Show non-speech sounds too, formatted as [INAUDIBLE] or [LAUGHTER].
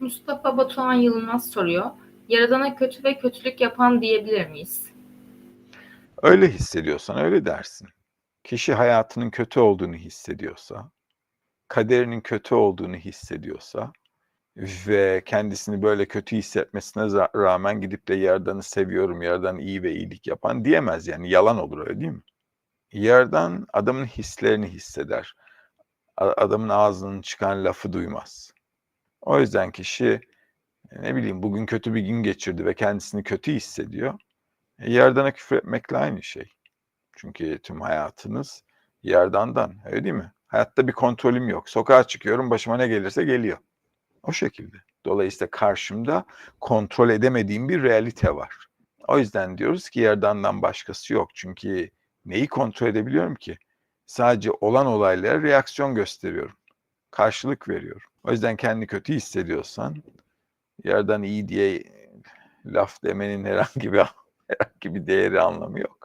Mustafa Batuhan Yılmaz soruyor. Yaradana kötü ve kötülük yapan diyebilir miyiz? Öyle hissediyorsan öyle dersin. Kişi hayatının kötü olduğunu hissediyorsa, kaderinin kötü olduğunu hissediyorsa ve kendisini böyle kötü hissetmesine rağmen gidip de Yaradan'ı seviyorum, Yaradan iyi ve iyilik yapan diyemez yani yalan olur öyle değil mi? Yaradan adamın hislerini hisseder. Adamın ağzının çıkan lafı duymaz. O yüzden kişi ne bileyim bugün kötü bir gün geçirdi ve kendisini kötü hissediyor. E, Yaradan'a küfür etmekle aynı şey. Çünkü tüm hayatınız Yaradan'dan öyle değil mi? Hayatta bir kontrolüm yok. Sokağa çıkıyorum başıma ne gelirse geliyor. O şekilde. Dolayısıyla karşımda kontrol edemediğim bir realite var. O yüzden diyoruz ki Yaradan'dan başkası yok. Çünkü neyi kontrol edebiliyorum ki? Sadece olan olaylara reaksiyon gösteriyorum. Karşılık veriyorum. O yüzden kendini kötü hissediyorsan Yaradan iyi diye laf demenin herhangi bir [LAUGHS] herhangi bir değeri anlamı yok.